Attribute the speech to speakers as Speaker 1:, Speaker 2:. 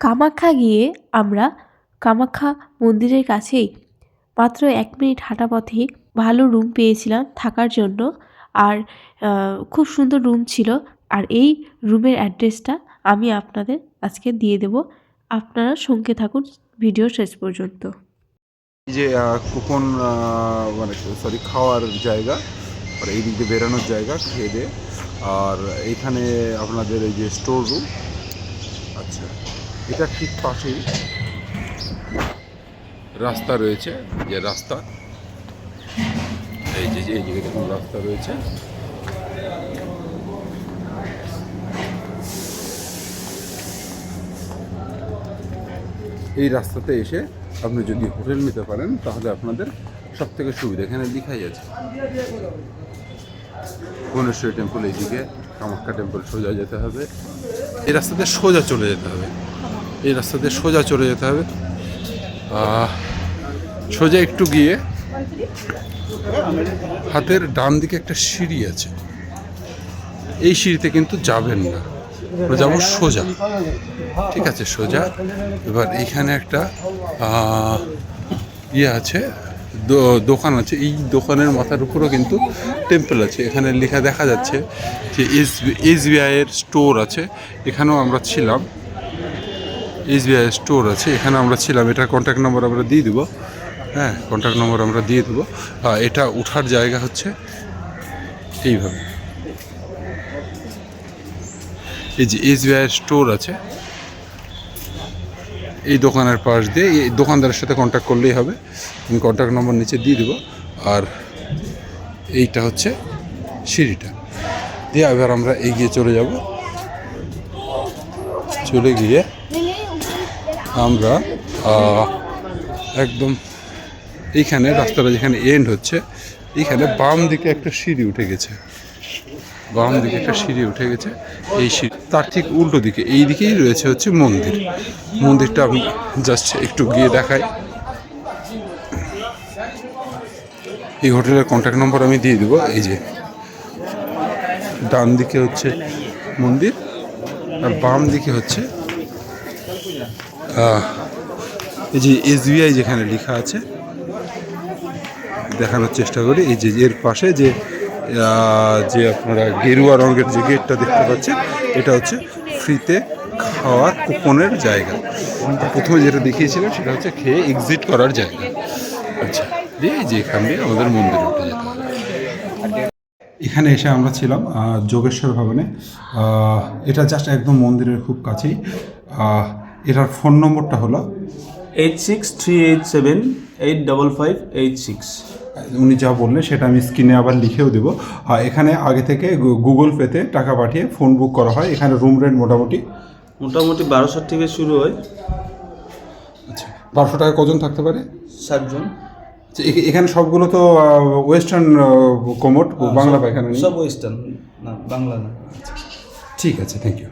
Speaker 1: কামাখ্যা গিয়ে আমরা কামাখ্যা মন্দিরের কাছেই মাত্র এক মিনিট হাঁটা পথেই ভালো রুম পেয়েছিলাম থাকার জন্য। আর খুব সুন্দর রুম ছিল। আর এই রুমের অ্যাড্রেসটা আমি আপনাদের আজকে দিয়ে দেবো। আপনারা সঙ্গে থাকুন ভিডিও শেষ পর্যন্ত।
Speaker 2: যে কুপন মানে সরি খাওয়ার জায়গা, আর এই দিক বেরানোর জায়গা, খেয়ে আর এইখানে আপনাদের এই যে স্টোর রুম আচ্ছা। এটা ঠিক পাশেই। রাস্তা রয়েছে, যে রাস্তা। এই যে এই যে দেখুন, রাস্তা রয়েছে। এই রাস্তাতে এসে আপনি যদি হোটেল নিতে পারেন, তাহলে আপনাদের সব থেকে সুবিধা এখানে লিখাই আছে। ভুবনেশ্বরী টেম্পল এইদিকে, কামাখ্যা টেম্পল সোজা যেতে হবে। এই রাস্তাতে সোজা চলে যেতে হবে। এই রাস্তাতে সোজা চলে যেতে হবে। সোজা একটু গিয়ে হাতের ডান দিকে একটা সিঁড়ি আছে। এই সিঁড়িতে কিন্তু যাবেন না। যাব সোজা। ঠিক আছে, সোজা। এবার এখানে একটা ইয়ে আছে দোকান আছে। এই দোকানের মাথার উপরও কিন্তু টেম্পল আছে। এখানে লেখা দেখা যাচ্ছে যে এস এসবিআইয়ের স্টোর আছে। এখানেও আমরা ছিলাম। এসবিআই স্টোর আছে, এখানে আমরা ছিলাম। এটার কন্ট্যাক্ট নম্বর আমরা দিয়ে দেবো। হ্যাঁ কন্ট্যাক্ট নম্বর আমরা দিয়ে দেবো। এটা ওঠার জায়গা হচ্ছে এইভাবে। এই যে এসবিআই স্টোর আছে, এই দোকানের পাশ দিয়ে, এই দোকানদারের সাথে কন্ট্যাক্ট করলেই হবে। আমি কন্ট্যাক্ট নম্বর নিচে দিয়ে দেবো। আর এইটা হচ্ছে সিঁড়িটা। দিয়ে এবার আমরা এগিয়ে চলে যাব। চলে গিয়ে আমরা একদম এইখানে, রাস্তাটা যেখানে এন্ড হচ্ছে, এইখানে বাম দিকে একটা সিঁড়ি উঠে গেছে। বাম দিকে একটা সিঁড়ি উঠে গেছে, এই সিঁড়ি, তার ঠিক উল্টো দিকে, এই দিকেই রয়েছে হচ্ছে মন্দির। মন্দিরটা আমি জাস্ট একটু গিয়ে দেখাই। এই হোটেলের কন্ট্যাক্ট নম্বর আমি দিয়ে দেবো, এই যে ডান দিকে হচ্ছে মন্দির, আর বাম দিকে হচ্ছে এই যে এসবিআই যেখানে লেখা আছে, দেখানোর চেষ্টা করি। এই যে এর পাশে যে যে আপনারা গেরুয়া রঙের যে গেটটা দেখতে পাচ্ছেন, এটা হচ্ছে ফ্রিতে খাওয়ার কুপনের জায়গা। প্রথমে যেটা দেখিয়েছিলাম, সেটা হচ্ছে খেয়ে এক্সিট করার জায়গা। আচ্ছা দিয়ে যে এখান দিয়ে আমাদের মন্দিরে উঠে যেতে হবে। এখানে এসে আমরা ছিলাম যোগেশ্বর ভবনে। এটা জাস্ট একদম মন্দিরের খুব কাছেই। এটার ফোন নম্বরটা হলো
Speaker 3: eight six three eight seven eight double five eight six
Speaker 2: উনি যা বললেন সেটা আমি স্ক্রিনে আবার লিখেও দেবো। আর এখানে আগে থেকে গুগল পেতে টাকা পাঠিয়ে ফোন বুক করা হয়। এখানে রুম রেন্ট মোটামুটি
Speaker 3: মোটামুটি বারোশো থেকে শুরু হয়।
Speaker 2: আচ্ছা বারোশো টাকা কজন থাকতে পারে?
Speaker 3: সাতজন
Speaker 2: আচ্ছা, এখানে সবগুলো তো ওয়েস্টার্ন কোমোট বাংলা পায়খানা
Speaker 3: সব ওয়েস্টার্ন না বাংলা না।
Speaker 2: ঠিক আছে থ্যাংক ইউ